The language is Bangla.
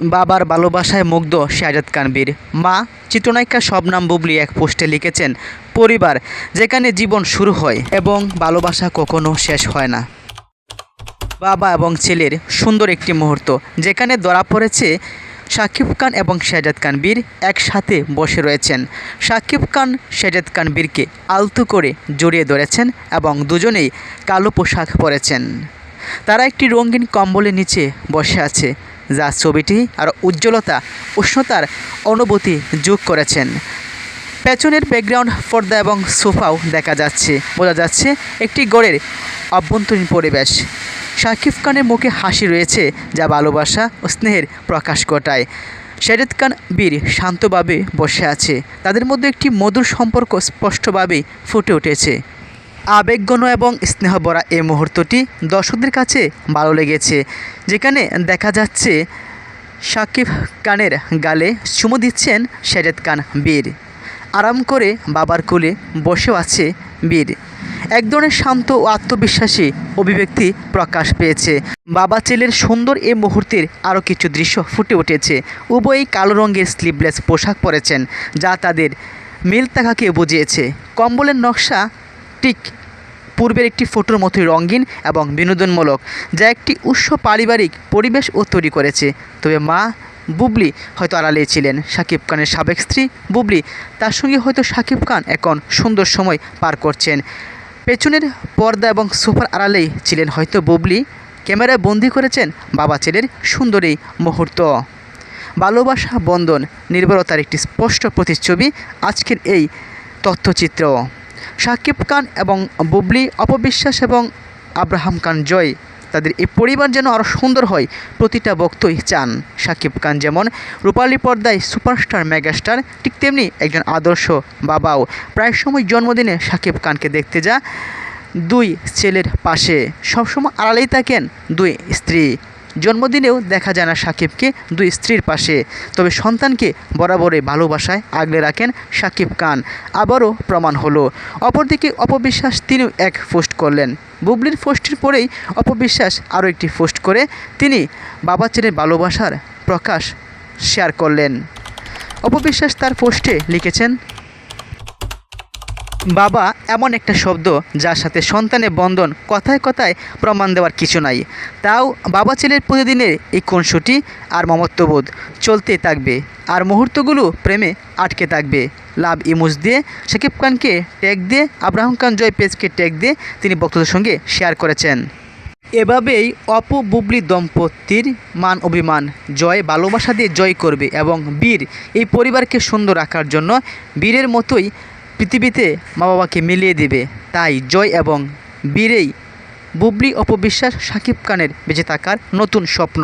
বাবার ভালোবাসায় মুগ্ধ শাহজাদ কানবীর মা চিত্রনায়িকা শবনাম বুবলি এক পোস্টে লিখেছেন, পরিবার যেখানে জীবন শুরু হয় এবং ভালোবাসা কখনো শেষ হয় না। বাবা এবং ছেলের সুন্দর একটি মুহূর্ত, যেখানে ধরা পড়েছে শাকিব খান এবং শাহজাদ কানবীর একসাথে বসে রয়েছেন। শাকিব খান শাহজাদ কানবীরকে আলতু করে জড়িয়ে ধরেছেন এবং দুজনেই কালো পোশাক পরেছেন। তারা একটি রঙিন কম্বলের নিচে বসে আছে। যা ছবিটি আর উজ্জ্বলতা, উষ্ণতার অনুভূতি যোগ করেছেন। পেছনের ব্যাকগ্রাউন্ড পর্দা এবং সোফাও দেখা যাচ্ছে। বোঝা যাচ্ছে একটি গড়ের অভ্যন্তরীণ পরিবেশ। শাকিব খানের মুখে হাসি রয়েছে যা ভালোবাসা ও স্নেহের প্রকাশ ঘটায়। শেরেদ খান বীর শান্তভাবে বসে আছে। তাদের মধ্যে একটি মধুর সম্পর্ক স্পষ্টভাবে ফুটে উঠেছে। আবেগঘন এবং স্নেহভরা এই মুহূর্তটি দর্শকদের কাছে ভালো লেগেছে। যেখানে দেখা যাচ্ছে শাকিব খানের গালে চুমু দিচ্ছেন শেরেদ খান বীর। আরাম করে বাবার কোলে বসেও আছে বীর। এক ধরনের শান্ত ও আত্মবিশ্বাসী অভিব্যক্তি প্রকাশ পেয়েছে। বাবা ছেলের সুন্দর এ মুহূর্তের আরও কিছু দৃশ্য ফুটে উঠেছে। উভয়ই কালো রঙের স্লিভলেস পোশাক পরেছেন, যা তাদের মিল থাকাকে বুঝিয়েছে। কম্বলের নকশা ঠিক পূর্বের একটি ফটোর মতোই রঙিন এবং বিনোদনমূলক, যা একটি উৎস পারিবারিক পরিবেশ ও তৈরি করেছে। তবে মা বুবলি হয়তো আড়ালেই ছিলেন। শাকিব খানের সাবেক স্ত্রী বুবলি তার সঙ্গে হয়তো শাকিব খান এখন সুন্দর সময় পার করছেন। পেছনের পর্দা এবং সোফার আড়ালেই ছিলেন হয়তো বুবলি। ক্যামেরায় বন্দি করেছেন বাবা ছেলের সুন্দর এই মুহূর্ত। ভালোবাসা বন্ধন, নির্ভরতার একটি স্পষ্ট প্রতিচ্ছবি, আজকের এই তথ্যচিত্র। শাকিব খান এবং বুবলি, অপবিশ্বাস এবং আব্রাহাম খান জয়। তাদের এই পরিবার যেন আরও সুন্দর হয়, প্রতিটা বক্তই চান। শাকিব খান যেমন রূপালী পর্দায় সুপারস্টার, মেগাস্টার, ঠিক তেমনি একজন আদর্শ বাবাও। প্রায় সময় জন্মদিনে শাকিব খানকে দেখতে যা দুই ছেলের পাশে। সবসময় আড়ালেই থাকেন দুই স্ত্রী। জন্মদিনেও দেখা যায় না সাকিবকে দুই স্ত্রীর পাশে। তবে সন্তানকে বরাবরই ভালোবাসায় আগলে রাখেন সাকিব খান। আবারও প্রমাণ হলো। অপরদিকে অপবিশ্বাস তিনিও এক পোস্ট করলেন। বুবলির পোস্টের পরেই অপবিশ্বাস আরও একটি পোস্ট করে তিনি বাবা ছেলের ভালোবাসার প্রকাশ শেয়ার করলেন। অপবিশ্বাস তার পোস্টে লিখেছেন বাবা এমন একটা শব্দ যার সাথে সন্তানের বন্ধন কথায় কথায় প্রমাণ দেওয়ার কিছু নাই। তাও বাবা ছেলের প্রতিদিনের এই কনসুটি আর মমত্ববোধ। চলতে থাকবে। আর মুহূর্তগুলো প্রেমে আটকে থাকবে। লাভ ইমুজ দিয়ে শাকিব খানকে ট্যাগ দিয়ে, আব্রাহাম খান, জয় পেজকে ট্যাগ দিয়ে তিনি বক্তব্যের সঙ্গে শেয়ার করেছেন। এভাবেই অপু বুবলি দম্পতির মান অভিমান, জয় ভালোবাসা দিয়ে জয় করবে এবং বীর এই পরিবারকে সুন্দর রাখার জন্য বীরের মতোই পৃথিবীতে মা বাবাকে মিলিয়ে দিবে। তাই জয় এবং বীরেই বুবলি অপবিশ্বাস সাকিব খানের বেঁচে থাকার নতুন স্বপ্ন।